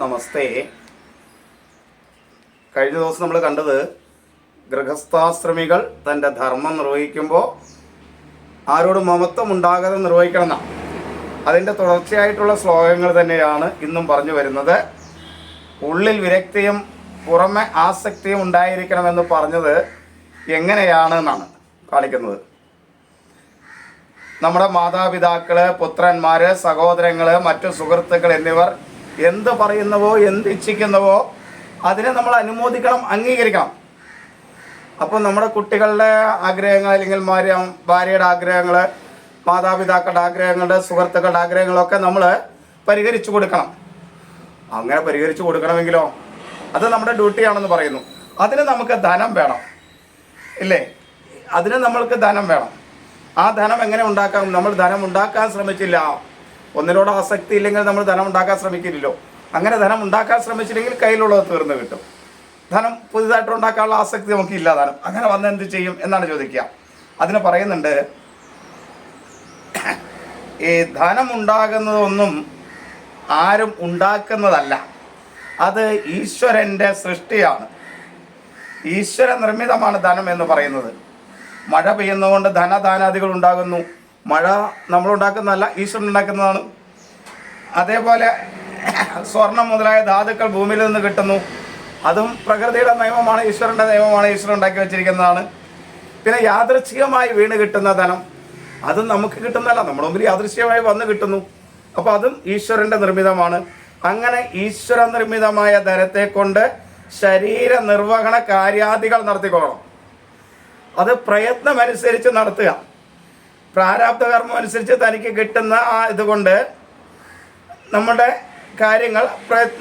നമസ്തേ. കഴിഞ്ഞ ദിവസം നമ്മൾ കണ്ടത് ഗൃഹസ്ഥാശ്രമികൾ തന്റെ ധർമ്മം നിർവഹിക്കുമ്പോൾ ആരോടും മമത്വം ഉണ്ടാകാതെ നിർവഹിക്കണം എന്നാണ് അതിന്റെ തുടർച്ചയായിട്ടുള്ള ശ്ലോകങ്ങൾ തന്നെയാണ് ഇന്നും പറഞ്ഞു വരുന്നത്. ഉള്ളിൽ വിരക്തിയും പുറമെ ആസക്തിയും ഉണ്ടായിരിക്കണമെന്ന് പറഞ്ഞത് എങ്ങനെയാണ് എന്നാണ് കാണിക്കുന്നത്. നമ്മുടെ മാതാപിതാക്കൾ പുത്രന്മാര് സഹോദരങ്ങൾ മറ്റു സുഹൃത്തുക്കൾ എന്നിവർ എന്ത് പറയുന്നവോ എന്ത് ഇച്ഛിക്കുന്നവോ അതിനെ നമ്മൾ അനുമോദിക്കണം അംഗീകരിക്കണം. അപ്പോൾ നമ്മുടെ കുട്ടികളുടെ ആഗ്രഹങ്ങൾ അല്ലെങ്കിൽ ഭാര്യ ഭാര്യയുടെ ആഗ്രഹങ്ങൾ മാതാപിതാക്കളുടെ ആഗ്രഹങ്ങളുടെ സുഹൃത്തുക്കളുടെ ആഗ്രഹങ്ങളൊക്കെ നമ്മൾ പരിഹരിച്ചു കൊടുക്കണം. അങ്ങനെ പരിഹരിച്ചു കൊടുക്കണമെങ്കിലോ? അത് നമ്മുടെ ഡ്യൂട്ടിയാണെന്ന് പറയുന്നു. അതിന് നമുക്ക് ധനം വേണം. ഇല്ലേ? അതിന് നമ്മൾക്ക് ധനം വേണം. ആ ധനം എങ്ങനെ ഉണ്ടാക്കാം? നമ്മൾ ധനം ഉണ്ടാക്കാൻ ശ്രമിച്ചില്ല. ഒന്നിനോട് ആസക്തി ഇല്ലെങ്കിൽ നമ്മൾ ധനം ഉണ്ടാക്കാൻ ശ്രമിക്കില്ലല്ലോ. അങ്ങനെ ധനം ഉണ്ടാക്കാൻ ശ്രമിച്ചില്ലെങ്കിൽ കയ്യിലുള്ളത് തീർന്നു കിട്ടും. ധനം പുതിയതായിട്ട് ഉണ്ടാക്കാനുള്ള ആസക്തി നമുക്ക് ഇല്ല ധനം. അങ്ങനെ വന്ന് എന്ത് ചെയ്യും എന്നാണ് ചോദിക്കുക. അതിന് പറയുന്നുണ്ട് ഈ ധനം ഉണ്ടാകുന്നതൊന്നും ആരും ഉണ്ടാക്കുന്നതല്ല. അത് ഈശ്വരന്റെ സൃഷ്ടിയാണ്. ഈശ്വര നിർമ്മിതമാണ് ധനം എന്ന് പറയുന്നത്. മഴ പെയ്യുന്നതുകൊണ്ട് ധനധാനാദികൾ ഉണ്ടാകുന്നു. മഴ നമ്മളുണ്ടാക്കുന്നതല്ല ഈശ്വരൻ ഉണ്ടാക്കുന്നതാണ് അതേപോലെ സ്വർണം മുതലായ ധാതുക്കൾ ഭൂമിയിൽ നിന്ന് കിട്ടുന്നു. അതും പ്രകൃതിയുടെ നിയമമാണ് ഈശ്വരന്റെ നിയമമാണ് ഈശ്വരൻ ഉണ്ടാക്കി വെച്ചിരിക്കുന്നതാണ്. പിന്നെ യാദൃച്ഛികമായി വീണ് കിട്ടുന്ന ധനം അതും നമുക്ക് കിട്ടുന്നതല്ല നമ്മുടെ മുമ്പിൽ യാദൃശ്യമായി വന്ന് കിട്ടുന്നു. അപ്പോൾ അതും ഈശ്വരന്റെ നിർമ്മിതമാണ്. അങ്ങനെ ഈശ്വര നിർമ്മിതമായ ധനത്തെ കൊണ്ട് ശരീര നിർവഹണ കാര്യാദികൾ നടത്തിക്കൊള്ളണം. അത് പ്രയത്നമനുസരിച്ച് നടത്തുക. പ്രാരാബ്ധ കർമ്മം അനുസരിച്ച് തനിക്ക് കിട്ടുന്ന ആ ഇതുകൊണ്ട് നമ്മുടെ കാര്യങ്ങൾ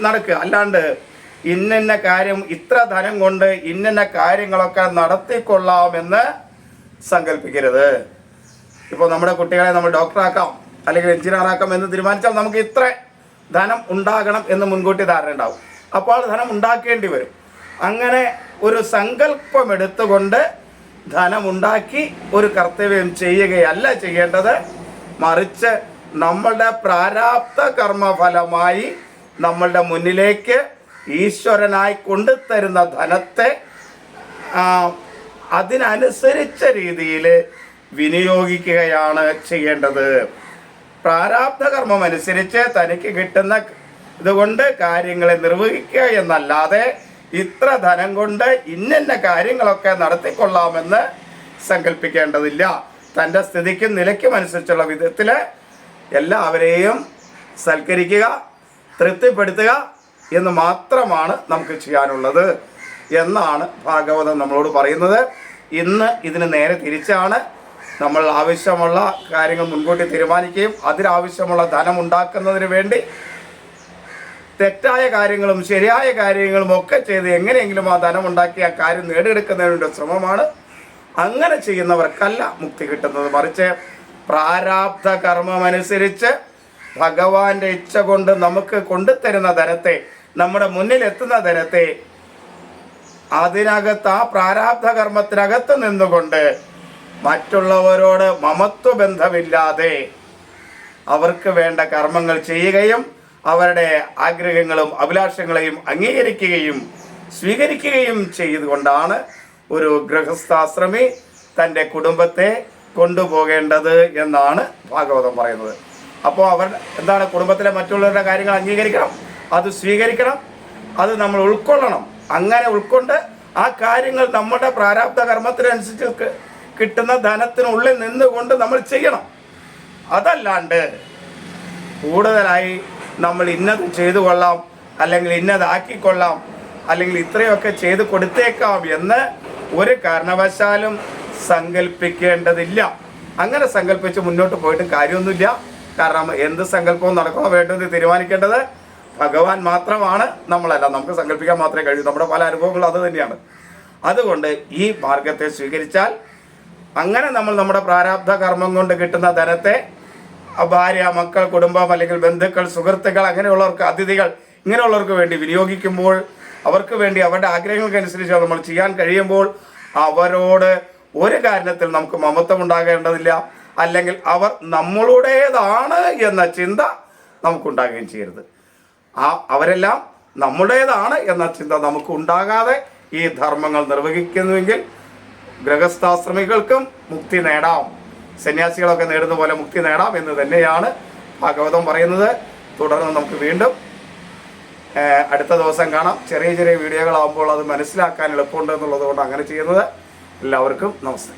നടക്കുക. അല്ലാണ്ട് ഇന്നിന്ന കാര്യം ഇത്ര ധനം കൊണ്ട് ഇന്നിന്ന കാര്യങ്ങളൊക്കെ നടത്തിക്കൊള്ളാമെന്ന് സങ്കല്പിക്കരുത് ഇപ്പോൾ നമ്മുടെ കുട്ടികളെ നമ്മൾ ഡോക്ടറാക്കാം അല്ലെങ്കിൽ എഞ്ചിനീയറാക്കാം എന്ന് തീരുമാനിച്ചാൽ നമുക്ക് ഇത്ര ധനം ഉണ്ടാകണം എന്ന് മുൻകൂട്ടി ധാരണ ഉണ്ടാവും. അപ്പോൾ ധനം ഉണ്ടാക്കേണ്ടി വരും. അങ്ങനെ ഒരു സങ്കല്പം എടുത്തുകൊണ്ട് ധനമുണ്ടാക്കി ഒരു കർത്തവ്യം ചെയ്യുകയല്ല ചെയ്യേണ്ടത്. മറിച്ച് നമ്മളുടെ പ്രാരാബ്ധ കർമ്മഫലമായി നമ്മളുടെ മുന്നിലേക്ക് ഈശ്വരനായി കൊണ്ടുതരുന്ന ധനത്തെ അതിനനുസരിച്ച രീതിയിൽ വിനിയോഗിക്കുകയാണ് ചെയ്യേണ്ടത്. പ്രാരാബ്ധ കർമ്മം അനുസരിച്ച് തനിക്ക് കിട്ടുന്ന ഇതുകൊണ്ട് കാര്യങ്ങളെ നിർവഹിക്കുക എന്നല്ലാതെ ഇത്ര ധനം കൊണ്ട് ഇന്നിന്ന കാര്യങ്ങളൊക്കെ നടത്തിക്കൊള്ളാമെന്ന് സങ്കല്പിക്കേണ്ടതില്ല തന്റെ സ്ഥിതിക്കും നിലയ്ക്കും അനുസരിച്ചുള്ള വിധത്തിൽ എല്ലാവരെയും സൽക്കരിക്കുക തൃപ്തിപ്പെടുത്തുക എന്ന് മാത്രമാണ് നമുക്ക് ചെയ്യാനുള്ളത് എന്നാണ് ഭാഗവതം നമ്മളോട് പറയുന്നത്. ഇന്ന് ഇതിന് നേരെ തിരിച്ചാണ് നമ്മൾ ആവശ്യമുള്ള കാര്യങ്ങൾ മുൻകൂട്ടി തീരുമാനിക്കുകയും അതിനാവശ്യമുള്ള ധനം ഉണ്ടാക്കുന്നതിന് വേണ്ടി തെറ്റായ കാര്യങ്ങളും ശരിയായ കാര്യങ്ങളും ഒക്കെ ചെയ്ത് എങ്ങനെയെങ്കിലും ആ ധനം ഉണ്ടാക്കി ആ കാര്യം നേടിയെടുക്കുന്നതിനുള്ള ശ്രമമാണ് അങ്ങനെ ചെയ്യുന്നവർക്കല്ല മുക്തി കിട്ടുന്നത്. മറിച്ച് പ്രാരാബ്ധ കർമ്മമനുസരിച്ച് ഭഗവാന്റെ ഇച്ഛ കൊണ്ട് നമുക്ക് കൊണ്ടുതരുന്ന ധനത്തെ നമ്മുടെ മുന്നിൽ എത്തുന്ന ധനത്തെ അതിനകത്ത് ആ പ്രാരാബ്ധ കർമ്മത്തിനകത്ത് നിന്നുകൊണ്ട് മറ്റുള്ളവരോട് മമത്വ ബന്ധമില്ലാതെ അവർക്ക് വേണ്ട കർമ്മങ്ങൾ ചെയ്യുകയും അവരുടെ ആഗ്രഹങ്ങളും അഭിലാഷങ്ങളെയും അംഗീകരിക്കുകയും സ്വീകരിക്കുകയും ചെയ്തുകൊണ്ടാണ് ഒരു ഗൃഹസ്ഥാശ്രമി തന്റെ കുടുംബത്തെ കൊണ്ടുപോകേണ്ടത് എന്നാണ് ഭാഗവതം പറയുന്നത്. അപ്പോൾ അവർ എന്താണ് കുടുംബത്തിലെ മറ്റുള്ളവരുടെ കാര്യങ്ങൾ അംഗീകരിക്കണം? അത് സ്വീകരിക്കണം. അത് നമ്മൾ ഉൾക്കൊള്ളണം. അങ്ങനെ ഉൾക്കൊണ്ട് ആ കാര്യങ്ങൾ നമ്മുടെ പ്രാരാബ്ധ കർമ്മത്തിനനുസരിച്ച് കിട്ടുന്ന ധനത്തിനുള്ളിൽ നിന്നുകൊണ്ട് നമ്മൾ ചെയ്യണം. അതല്ലാണ്ട് കൂടുതലായി നമ്മൾ ഇന്നത് ചെയ്തു കൊള്ളാം അല്ലെങ്കിൽ ഇന്നതാക്കിക്കൊള്ളാം അല്ലെങ്കിൽ ഇത്രയൊക്കെ ചെയ്ത് കൊടുത്തേക്കാം എന്ന് ഒരു കാരണവശാലും സങ്കല്പിക്കേണ്ടതില്ല അങ്ങനെ സങ്കല്പിച്ച് മുന്നോട്ട് പോയിട്ടും കാര്യമൊന്നുമില്ല. കാരണം എന്ത് സങ്കല്പവും നടക്കണോ വേണ്ടത് തീരുമാനിക്കേണ്ടത് ഭഗവാൻ മാത്രമാണ്. നമ്മളല്ല നമുക്ക് സങ്കല്പിക്കാൻ മാത്രമേ കഴിയൂ. നമ്മുടെ പല അനുഭവങ്ങളും അത് തന്നെയാണ്. അതുകൊണ്ട് ഈ മാർഗത്തെ സ്വീകരിച്ചാൽ അങ്ങനെ നമ്മൾ നമ്മുടെ പ്രാരാബ്ധ കർമ്മം കൊണ്ട് കിട്ടുന്ന ധനത്തെ ഭാര്യ മക്കൾ കുടുംബം അല്ലെങ്കിൽ ബന്ധുക്കൾ സുഹൃത്തുക്കൾ അങ്ങനെയുള്ളവർക്ക് അതിഥികൾ ഇങ്ങനെയുള്ളവർക്ക് വേണ്ടി വിനിയോഗിക്കുമ്പോൾ അവർക്ക് വേണ്ടി അവരുടെ ആഗ്രഹങ്ങൾക്കനുസരിച്ച് നമ്മൾ ചെയ്യാൻ കഴിയുമ്പോൾ അവരോട് ഒരു കാരണത്തിൽ നമുക്ക് മമത്വം ഉണ്ടാകേണ്ടതില്ല. അല്ലെങ്കിൽ അവർ നമ്മളുടേതാണ് എന്ന ചിന്ത നമുക്കുണ്ടാകുകയും ചെയ്യരുത്. ആ അവരെല്ലാം നമ്മുടേതാണ് എന്ന ചിന്ത നമുക്ക് ഉണ്ടാകാതെ ഈ ധർമ്മങ്ങൾ നിർവഹിക്കുന്നുവെങ്കിൽ ഗൃഹസ്ഥാശ്രമികൾക്കും മുക്തി നേടാം. സന്യാസികളൊക്കെ നേടുന്ന പോലെ മുക്തി നേടാം എന്ന് തന്നെയാണ് ഭാഗവതം പറയുന്നത്. തുടർന്ന് നമുക്ക് വീണ്ടും അടുത്ത ദിവസം കാണാം. ചെറിയ ചെറിയ വീഡിയോകളാകുമ്പോൾ അത് മനസ്സിലാക്കാൻ എളുപ്പമുണ്ട് എന്നുള്ളത് കൊണ്ട് അങ്ങനെ ചെയ്യുന്നത്. എല്ലാവർക്കും നമസ്തേ.